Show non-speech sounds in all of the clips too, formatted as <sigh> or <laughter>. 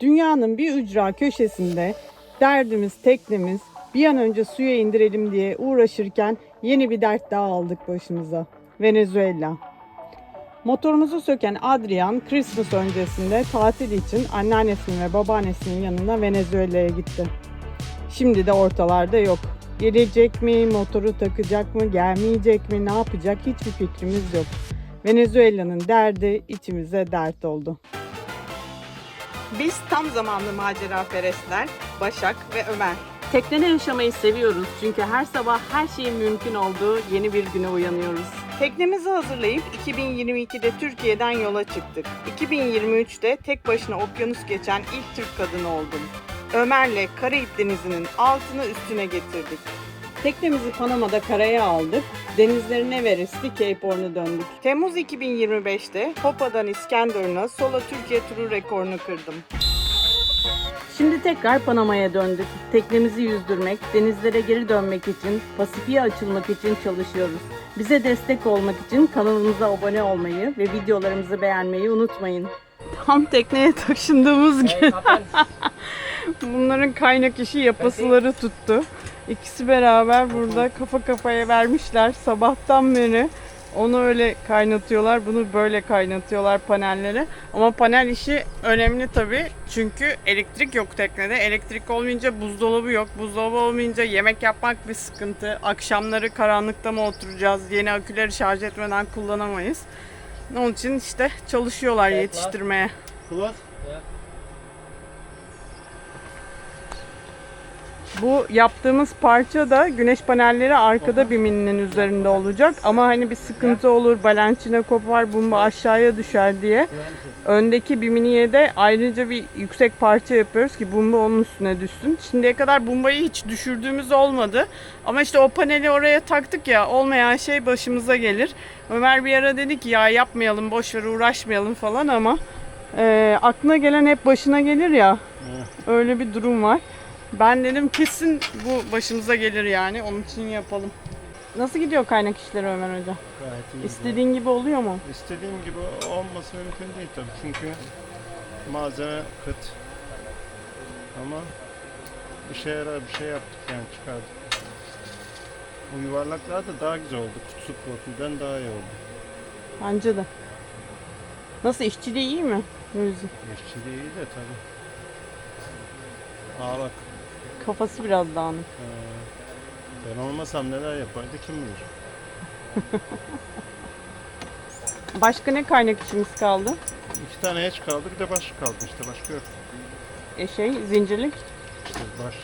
Dünyanın bir ücra köşesinde derdimiz, teknemiz bir an önce suya indirelim diye uğraşırken yeni bir dert daha aldık başımıza. Venezuela. Motorumuzu söken Adrian Christmas öncesinde tatil için anneannesinin ve babaannesinin yanına Venezuela'ya gitti. Şimdi de ortalarda yok. Gelecek mi, motoru takacak mı, gelmeyecek mi, ne yapacak hiçbir fikrimiz yok. Venezuela'nın derdi içimize dert oldu. Biz tam zamanlı macera perestler Başak ve Ömer. Teknede yaşamayı seviyoruz çünkü her sabah her şeyin mümkün olduğu yeni bir güne uyanıyoruz. Teknemizi hazırlayıp 2022'de Türkiye'den yola çıktık. 2023'te tek başına okyanus geçen ilk Türk kadını oldum. Ömer'le Karayip Denizi'nin altını üstüne getirdik. Teknemizi Panama'da karaya aldık. Denizlerin Everest'i Cape Horn'a döndük. Temmuz 2025'te Hopa'dan İskenderun'a Sola Türkiye turu rekorunu kırdım. Şimdi tekrar Panama'ya döndük. Teknemizi yüzdürmek, denizlere geri dönmek için, Pasifik'e açılmak için çalışıyoruz. Bize destek olmak için kanalımıza abone olmayı ve videolarımızı beğenmeyi unutmayın. Tam tekneye taşındığımız gün <laughs> bunların kaynak işi yapasıları tuttu. İkisi beraber burada kafa kafaya vermişler sabahtan beri. Onu öyle kaynatıyorlar, bunu böyle kaynatıyorlar panellere. Ama panel işi önemli tabii. Çünkü elektrik yok teknede. Elektrik olmayınca buzdolabı yok. Buzdolabı olmayınca yemek yapmak bir sıkıntı. Akşamları karanlıkta mı oturacağız? Yeni aküleri şarj etmeden kullanamayız. Onun için işte çalışıyorlar yetiştirmeye. Close? Bu yaptığımız parça da güneş panelleri arkada bimininin üzerinde olacak. Ama hani bir sıkıntı olur, balançine kopar, bomba aşağıya düşer diye. Öndeki biminiye de ayrıca bir yüksek parça yapıyoruz ki bomba onun üstüne düşsün. Şimdiye kadar bombayı hiç düşürdüğümüz olmadı. Ama işte o paneli oraya taktık ya olmayan şey başımıza gelir. Ömer bir ara dedi ki ya yapmayalım, boşver uğraşmayalım falan ama e, aklına gelen hep başına gelir ya. Öyle bir durum var. Ben dedim kesin bu başımıza gelir yani. Onun için yapalım. Nasıl gidiyor kaynak işleri Ömer Hoca? Gayet iyi. İstediğin gibi oluyor mu? İstediğim gibi olması mümkün değil tabii. Çünkü malzeme kıt. Ama işe yarar bir şey yaptık yani çıkardık. Bu yuvarlaklar da daha güzel oldu. Kutusu profilden daha iyi oldu. Bence de. Nasıl işçiliği iyi mi? Yüzü. İşçiliği iyi de tabii. Aa bak. Kafası biraz dağınık. ee, ben olmasam neler yapardı kim bilir. <laughs> Başka ne kaynak işimiz kaldı? İki tane hiç kaldı bir de baş kaldı işte başka yok. E şey, zincirlik. İşte baş.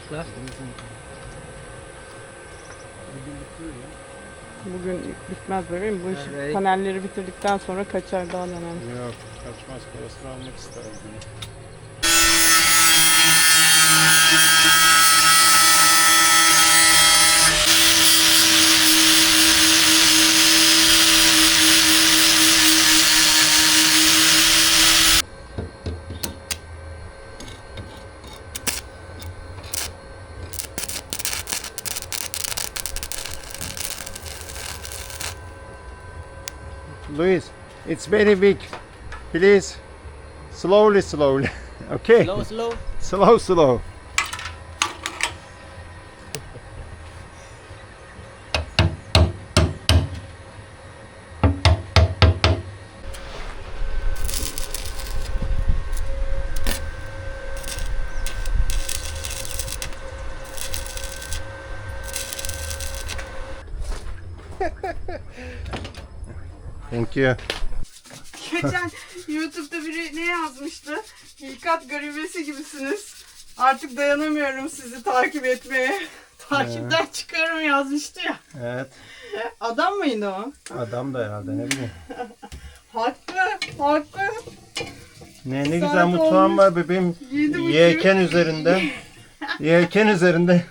Bugün bitmez bebeğim. Bu iş panelleri bitirdikten sonra kaçar daha önemli. Yok kaçmaz parasını almak isterdim. <laughs> it's very big. Please, slowly, slowly. <laughs> okay? Slow, slow. Slow, slow. <laughs> Thank you. Geçen YouTube'da biri ne yazmıştı? Hilkat garibesi gibisiniz. Artık dayanamıyorum sizi takip etmeye. <laughs> Takipten çıkarım yazmıştı ya. Evet. Adam mıydı o? Adam da herhalde ne bileyim. <laughs> Haklı, haklı. Ne ne Saat güzel mutfağım olmuş. var bebeğim. Yedi buçuk. Yelken üzerinde. Yelken üzerinde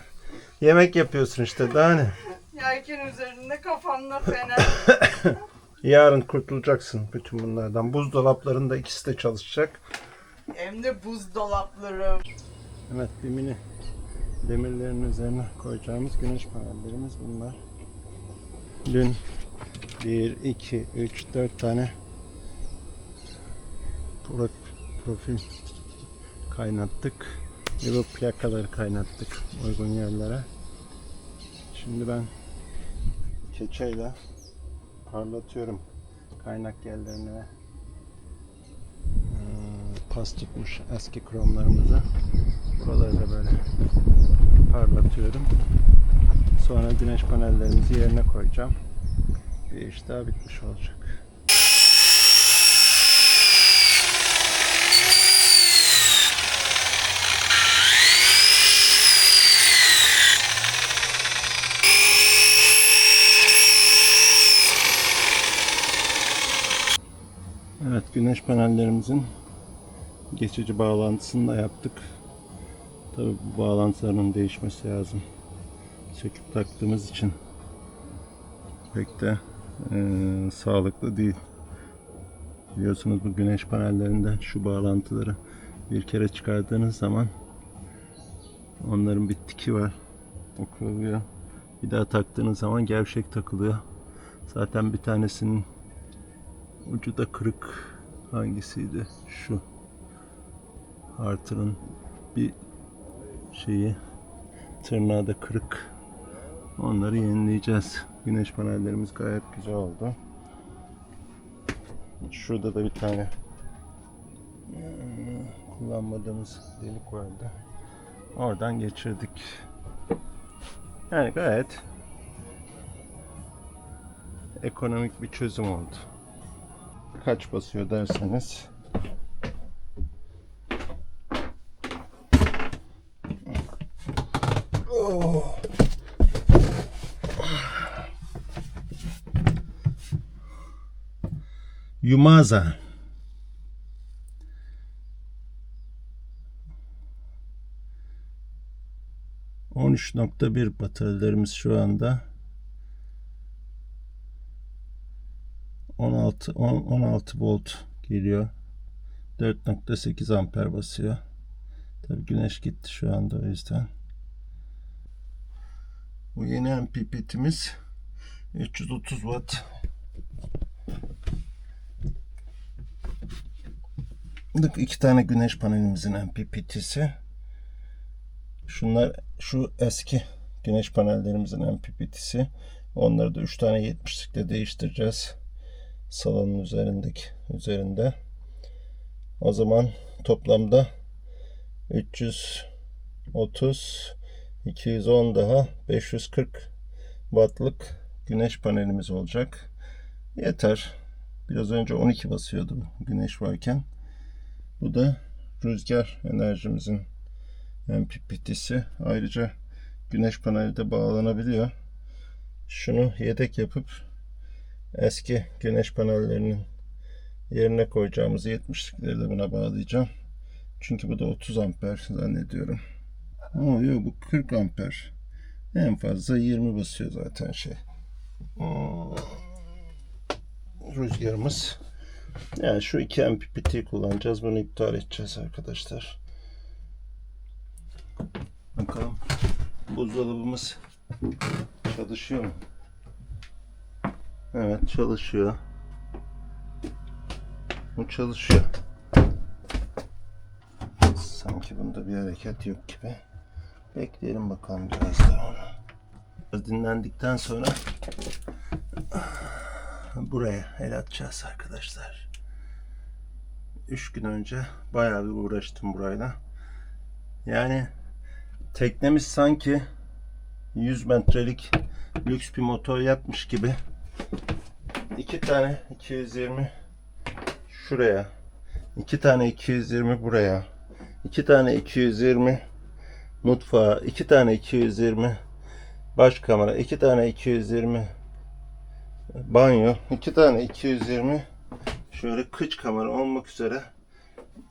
yemek yapıyorsun işte daha ne? Yelken üzerinde kafamda fener. <laughs> Yarın kurtulacaksın bütün bunlardan. Buzdolaplarında ikisi de çalışacak. Hem de buzdolapları. Evet bir mini demirlerin üzerine koyacağımız güneş panellerimiz bunlar. Dün 1, 2, 3, 4 tane pro- profil kaynattık. Ve bu plakaları kaynattık uygun yerlere. Şimdi ben keçeyle parlatıyorum kaynak yerlerine pas tutmuş eski kromlarımızı. Buraları da böyle parlatıyorum. Sonra güneş panellerimizi yerine koyacağım. Bir iş daha bitmiş olacak. Evet güneş panellerimizin geçici bağlantısını da yaptık. Tabi bu bağlantıların değişmesi lazım. Söküp taktığımız için pek de eee, sağlıklı değil. Biliyorsunuz bu güneş panellerinden şu bağlantıları bir kere çıkardığınız zaman onların bir tiki var. O kırılıyor. Bir daha taktığınız zaman gevşek takılıyor. Zaten bir tanesinin ucu da kırık. Hangisiydi? Şu. Artırın bir şeyi tırnağı da kırık. Onları yenileyeceğiz. Güneş panellerimiz gayet güzel oldu. Şurada da bir tane kullanmadığımız delik vardı. Oradan geçirdik. Yani gayet ekonomik bir çözüm oldu. Kaç basıyor derseniz Oh. Yumaza. Nokta bir bataryalarımız şu anda. 16 10 16 volt geliyor. 4.8 amper basıyor. Tabii güneş gitti şu anda o yüzden. Bu yeni MPPT'miz 330 watt. Bak iki tane güneş panelimizin MPPT'si. Şunlar şu eski güneş panellerimizin MPPT'si. Onları da 3 tane 70'likte değiştireceğiz. Salonun üzerindeki üzerinde. O zaman toplamda 330 210 daha 540 wattlık güneş panelimiz olacak. Yeter. Biraz önce 12 basıyordu güneş varken. Bu da rüzgar enerjimizin MPPT'si. Ayrıca güneş paneli de bağlanabiliyor. Şunu yedek yapıp eski güneş panellerinin yerine koyacağımız 70'likleri de buna bağlayacağım. Çünkü bu da 30 amper zannediyorum. Ama yok bu 40 amper. En fazla 20 basıyor zaten şey. Hmm. Rüzgarımız. Yani şu iki MPPT kullanacağız. Bunu iptal edeceğiz arkadaşlar. Bakalım buzdolabımız çalışıyor mu? Evet çalışıyor. Bu çalışıyor. Sanki bunda bir hareket yok gibi. Bekleyelim bakalım biraz daha onu. Dinlendikten sonra buraya el atacağız arkadaşlar. 3 gün önce bayağı bir uğraştım burayla. Yani teknemiz sanki 100 metrelik lüks bir motor yapmış gibi. İki tane 220 şuraya. iki tane 220 buraya. iki tane 220 mutfağa. iki tane 220 baş kamera. iki tane 220 banyo. iki tane 220 şöyle kıç kamera olmak üzere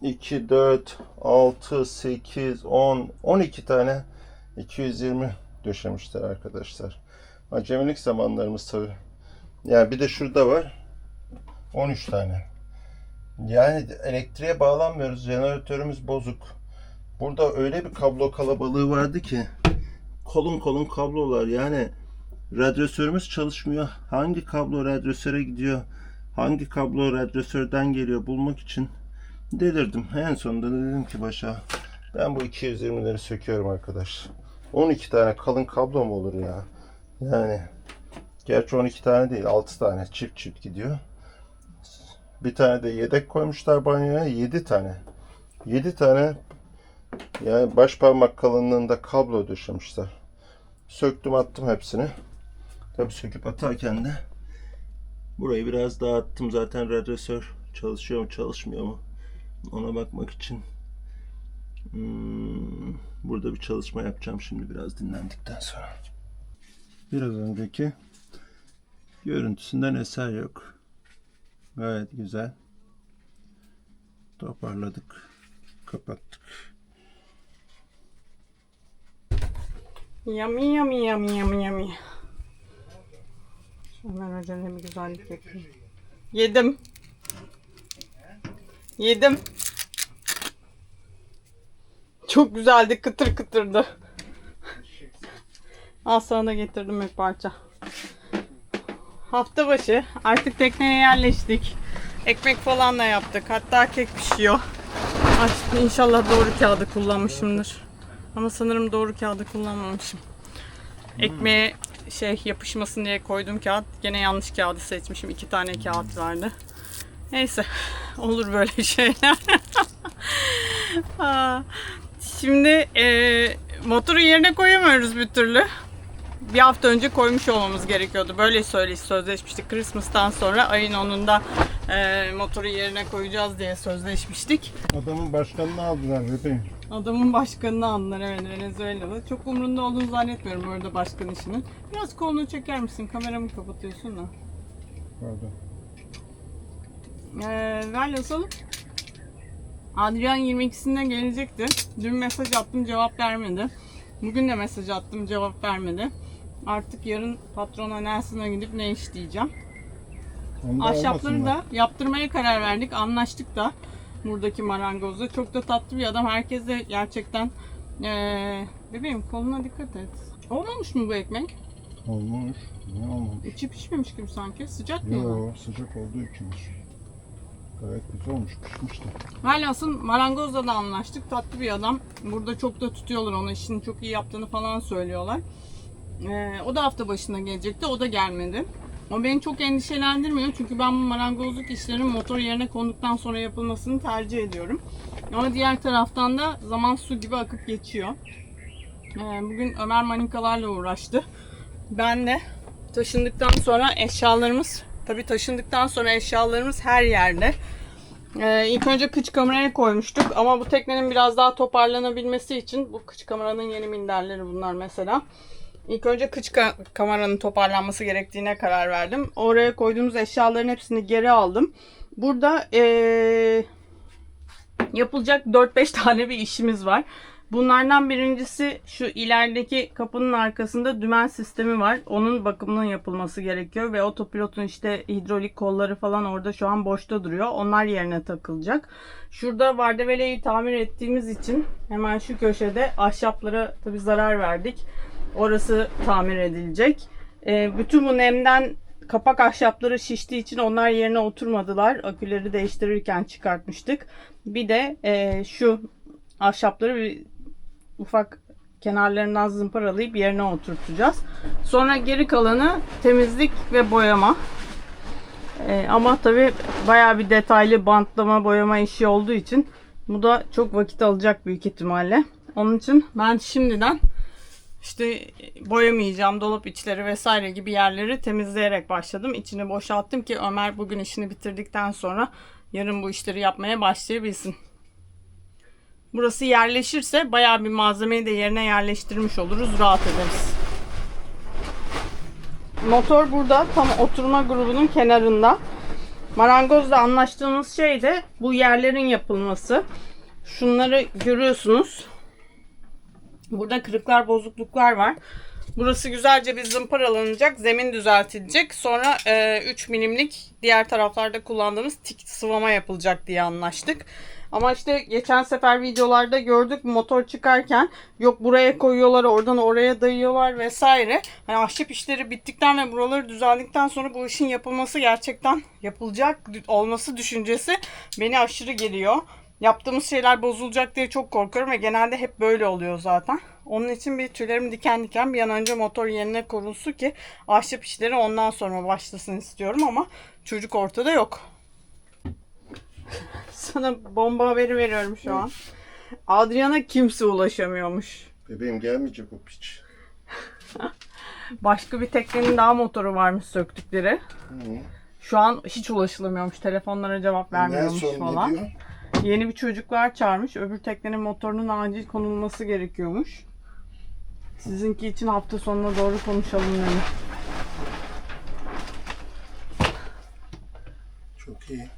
2, 4, 6, 8, 10, 12 tane 220 döşemişler arkadaşlar. Acemilik zamanlarımız tabi. Yani bir de şurada var. 13 tane. Yani elektriğe bağlanmıyoruz. Jeneratörümüz bozuk. Burada öyle bir kablo kalabalığı vardı ki kolun kolun kablolar. Yani radyatörümüz çalışmıyor. Hangi kablo radyatör'e gidiyor? Hangi kablo radyatörden geliyor bulmak için delirdim. En sonunda dedim ki başa ben bu 220'leri söküyorum arkadaş. 12 tane kalın kablo mu olur ya? Yani gerçi 12 tane değil 6 tane çift çift gidiyor. Bir tane de yedek koymuşlar banyoya 7 tane. 7 tane yani baş parmak kalınlığında kablo döşemişler. Söktüm attım hepsini. Tabii söküp atarken de burayı biraz dağıttım. Zaten radyatör çalışıyor mu çalışmıyor mu ona bakmak için hmm, burada bir çalışma yapacağım şimdi biraz dinlendikten sonra. Biraz önceki görüntüsünden eser yok. Gayet güzel. Toparladık. Kapattık. Yummy yummy yummy yummy yummy. Ömer Hoca'na bir güzellik yapayım. Yedim. Yedim. Çok güzeldi. Kıtır kıtırdı. Al sana da getirdim bir parça. Hafta başı artık tekneye yerleştik. Ekmek falan da yaptık. Hatta kek pişiyor. Ay, inşallah doğru kağıdı kullanmışımdır. Ama sanırım doğru kağıdı kullanmamışım. Ekmeğe şey yapışmasın diye koyduğum kağıt gene yanlış kağıdı seçmişim. İki tane kağıt vardı. Neyse <laughs> olur böyle <laughs> şeyler. Şimdi e, motoru yerine koyamıyoruz bir türlü. Bir hafta önce koymuş olmamız gerekiyordu. Böyle söyle sözleşmiştik. Christmas'tan sonra ayın 10'unda e, motoru yerine koyacağız diye sözleşmiştik. Adamın başkanını aldılar bebeğim. Adamın başkanını anlar evet Venezuela'da. Çok umurunda olduğunu zannetmiyorum orada başkan işinin. Biraz kolunu çeker misin? Kameramı kapatıyorsun da. Pardon. Ee, velhasıl Adrian 22'sinde gelecekti. Dün mesaj attım cevap vermedi. Bugün de mesaj attım cevap vermedi. Artık yarın patrona Nelson'a gidip ne iş diyeceğim. Onda Ahşapları da yaptırmaya karar verdik. Anlaştık da buradaki marangozla. Çok da tatlı bir adam. Herkes de gerçekten ee, bebeğim koluna dikkat et. Olmamış mı bu ekmek? Olmuş. Ne olmuş? İçi pişmemiş gibi sanki. Sıcak mı? Yo sıcak olduğu içinmiş. Gayet güzel olmuş pişmiş de. Velhasıl marangozla da anlaştık. Tatlı bir adam. Burada çok da tutuyorlar onu. işini çok iyi yaptığını falan söylüyorlar. Ee, o da hafta başına gelecekti. O da gelmedi. O beni çok endişelendirmiyor. Çünkü ben bu marangozluk işlerinin motor yerine konduktan sonra yapılmasını tercih ediyorum. Ama diğer taraftan da zaman su gibi akıp geçiyor. Ee, bugün Ömer manikalarla uğraştı. Ben de taşındıktan sonra eşyalarımız tabii taşındıktan sonra eşyalarımız her yerde. Ee, ilk önce kıç kameraya koymuştuk ama bu teknenin biraz daha toparlanabilmesi için bu kıç kameranın yeni minderleri bunlar mesela. İlk önce kıç ka- kameranın toparlanması gerektiğine karar verdim. Oraya koyduğumuz eşyaların hepsini geri aldım. Burada ee, yapılacak 4-5 <laughs> tane bir işimiz var. Bunlardan birincisi şu ilerideki kapının arkasında dümen sistemi var. Onun bakımının yapılması gerekiyor ve otopilotun işte hidrolik kolları falan orada şu an boşta duruyor. Onlar yerine takılacak. Şurada vardeveleyi tamir ettiğimiz için hemen şu köşede ahşaplara tabi zarar verdik. Orası tamir edilecek. Ee, bütün bu nemden kapak ahşapları şiştiği için onlar yerine oturmadılar. Aküleri değiştirirken çıkartmıştık. Bir de e, şu ahşapları bir ufak kenarlarından zımparalayıp yerine oturtacağız. Sonra geri kalanı temizlik ve boyama. Ee, ama tabi baya bir detaylı bantlama boyama işi olduğu için bu da çok vakit alacak büyük ihtimalle. Onun için ben şimdiden işte boyamayacağım dolap içleri vesaire gibi yerleri temizleyerek başladım. İçini boşalttım ki Ömer bugün işini bitirdikten sonra yarın bu işleri yapmaya başlayabilsin. Burası yerleşirse bayağı bir malzemeyi de yerine yerleştirmiş oluruz. Rahat ederiz. Motor burada tam oturma grubunun kenarında. Marangozla anlaştığımız şey de bu yerlerin yapılması. Şunları görüyorsunuz. Burada kırıklar, bozukluklar var. Burası güzelce bir zımparalanacak, zemin düzeltilecek. Sonra e, 3 milimlik diğer taraflarda kullandığımız tik sıvama yapılacak diye anlaştık. Ama işte geçen sefer videolarda gördük motor çıkarken yok buraya koyuyorlar oradan oraya dayıyorlar vesaire. Hani ahşap işleri bittikten ve buraları düzeldikten sonra bu işin yapılması gerçekten yapılacak olması düşüncesi beni aşırı geliyor. Yaptığımız şeyler bozulacak diye çok korkuyorum ve genelde hep böyle oluyor zaten. Onun için bir tüylerim diken diken bir an önce motor yerine korulsun ki ahşap işleri ondan sonra başlasın istiyorum ama çocuk ortada yok. <laughs> Sana bomba haberi veriyorum şu an. Adriana kimse ulaşamıyormuş. Bebeğim gelmeyecek o piç. <laughs> Başka bir teknenin daha motoru varmış söktükleri. Hı. Şu an hiç ulaşılamıyormuş. Telefonlara cevap vermiyormuş Nelson ne falan. diyor? Yeni bir çocuklar çağırmış. Öbür teknenin motorunun acil konulması gerekiyormuş. Sizinki için hafta sonuna doğru konuşalım demiş. Çok iyi.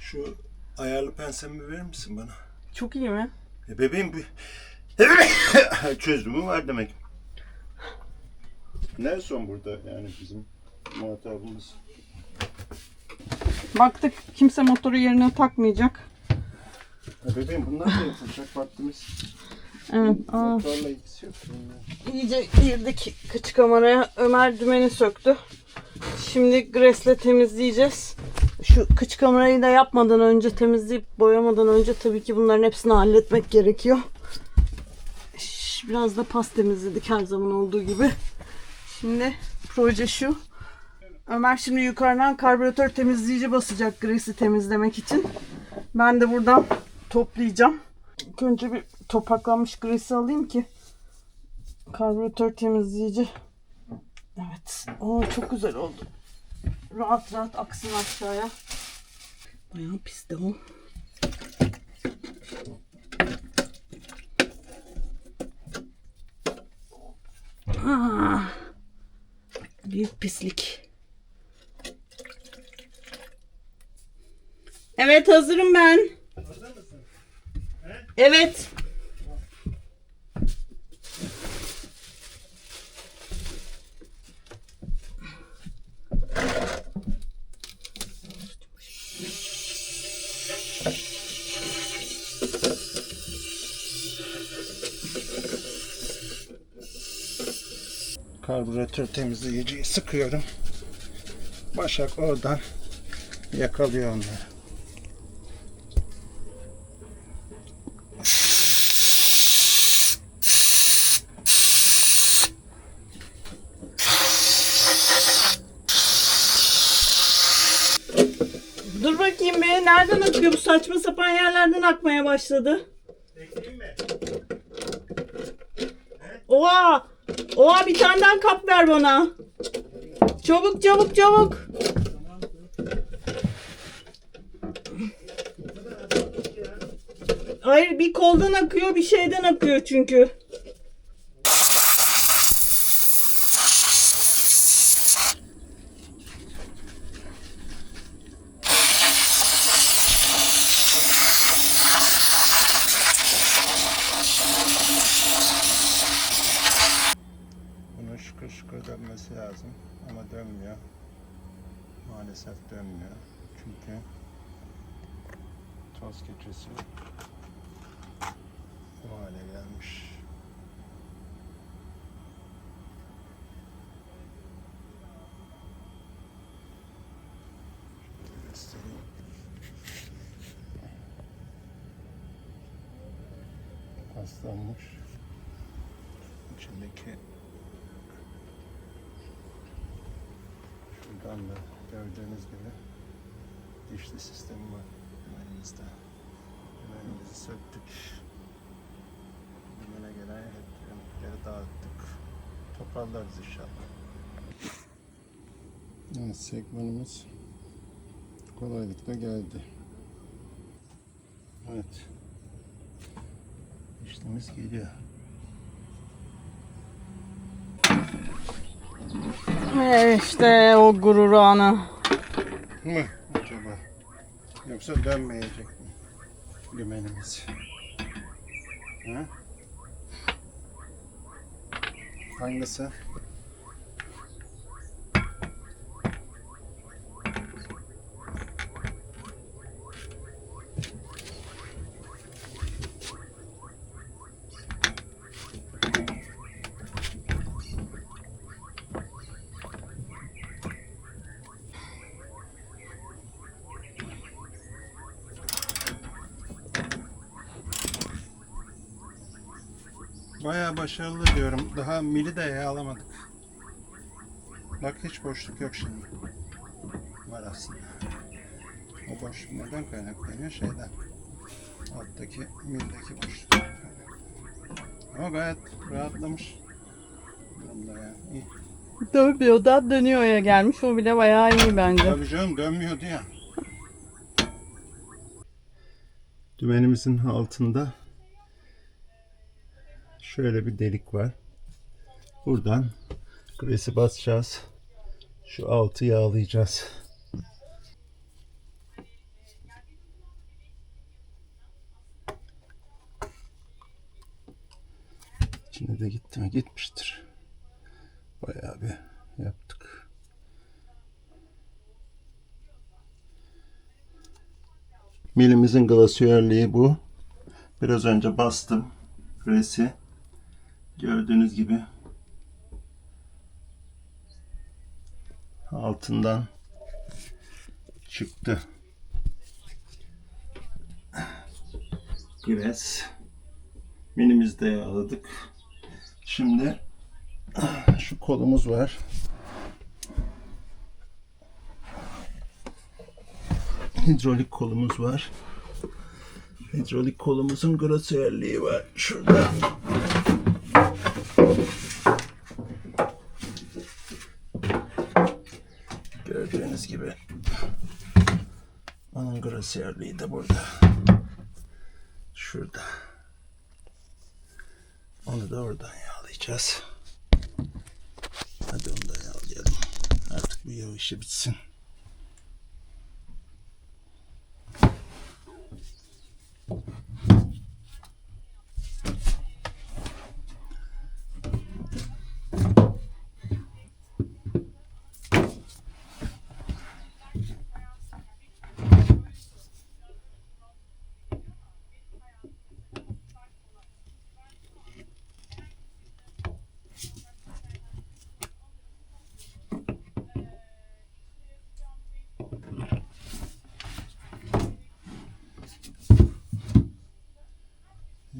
Şu ayarlı pensemi verir misin bana? Çok iyi mi? E bebeğim bir <laughs> çözümü var demek. Nelson burada yani bizim muhatabımız. Baktık kimse motoru yerine takmayacak. E bebeğim bunlar da yapılacak vaktimiz. Evet. Aa, Motorla ilgisi yok. bunun. iyice girdik kıç kameraya. Ömer dümeni söktü. Şimdi Gres'le temizleyeceğiz. Şu kıç kamerayı da yapmadan önce temizleyip boyamadan önce tabii ki bunların hepsini halletmek gerekiyor. Şş, Biraz da pas temizledik her zaman olduğu gibi. Şimdi proje şu. Ömer şimdi yukarıdan karbüratör temizleyici basacak Gres'i temizlemek için. Ben de buradan toplayacağım. İlk önce bir topraklanmış Gres'i alayım ki karbüratör temizleyici. Evet. Oo, çok güzel oldu. Rahat rahat aksın aşağıya. Bayağı pis de o. Ah, büyük pislik. Evet hazırım ben. Evet. Karbüratör temizleyiciyi sıkıyorum. Başak oradan yakalıyor onları. Saçma sapan yerlerden akmaya başladı. Oha! Oha bir tane daha kap ver bana. Çabuk çabuk çabuk. Hayır bir koldan akıyor bir şeyden akıyor çünkü. Bunun şıkır şıkır dönmesi lazım ama dönmüyor. Maalesef dönmüyor. Çünkü toz keçesi bu hale gelmiş. Şöyle göstereyim. Paslanmış. İçindeki Şuradan da gördüğünüz gibi dişli sistemi var elimizde. Dümenimizi söktük. Dümene gelen hep dümenleri dağıttık. Toparlarız inşallah. Evet segmanımız kolaylıkla geldi. Evet. İşlemiz geliyor. Ve işte o gurur anı. mı acaba? Yoksa dönmeyecek mi dümenimiz? Ha? Hangisi? Bayağı başarılı diyorum. Daha mili de yağlamadık. Bak hiç boşluk yok şimdi. Var aslında. O boşluk neden kaynaklanıyor? Şeyden. Alttaki mildeki boşluk. Ama gayet rahatlamış. Durumda yani. İyi. Dönmüyor da dönüyor'ya gelmiş. O bile bayağı iyi bence. Tabii canım dönmüyordu ya. Dümenimizin altında şöyle bir delik var. Buradan gresi basacağız. Şu altı yağlayacağız. İçine de gitti mi? Gitmiştir. Bayağı bir yaptık. Milimizin glasiyerliği bu. Biraz önce bastım. Gresi. Gördüğünüz gibi. Altından çıktı. Gres. Minimizi de yağladık. Şimdi şu kolumuz var. hidrolik kolumuz var. Hidrolik kolumuzun grosiyerliği var. Şurada. Gördüğünüz gibi. Onun grosiyerliği de burada. Şurada. Onu da oradan yağlayacağız. Hadi onu da yağlayalım. Artık bu yağ işi bitsin.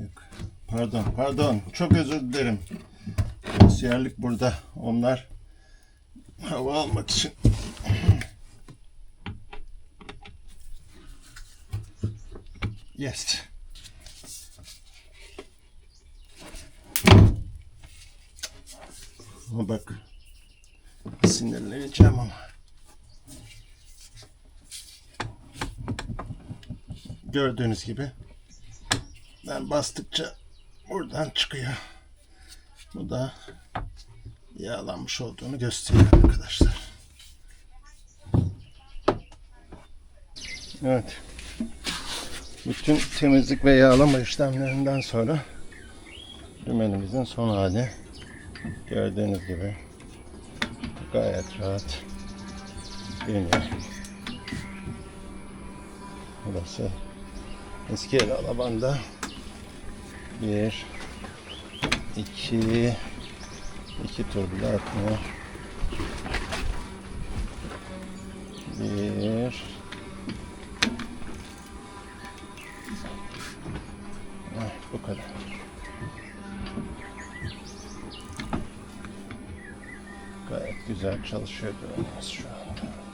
Yok. Pardon, pardon. Çok özür dilerim. Siyerlik burada. Onlar hava almak için. Yes. Ama bak sinirleneceğim ama. Gördüğünüz gibi ben bastıkça buradan çıkıyor. Bu da yağlanmış olduğunu gösteriyor arkadaşlar. Evet. Bütün temizlik ve yağlama işlemlerinden sonra dümenimizin son hali gördüğünüz gibi gayet rahat dönüyor. Burası eski el alabanda bir iki iki tur bile atmıyor. Bir bu kadar. Gayet güzel çalışıyor düğmemiz şu anda.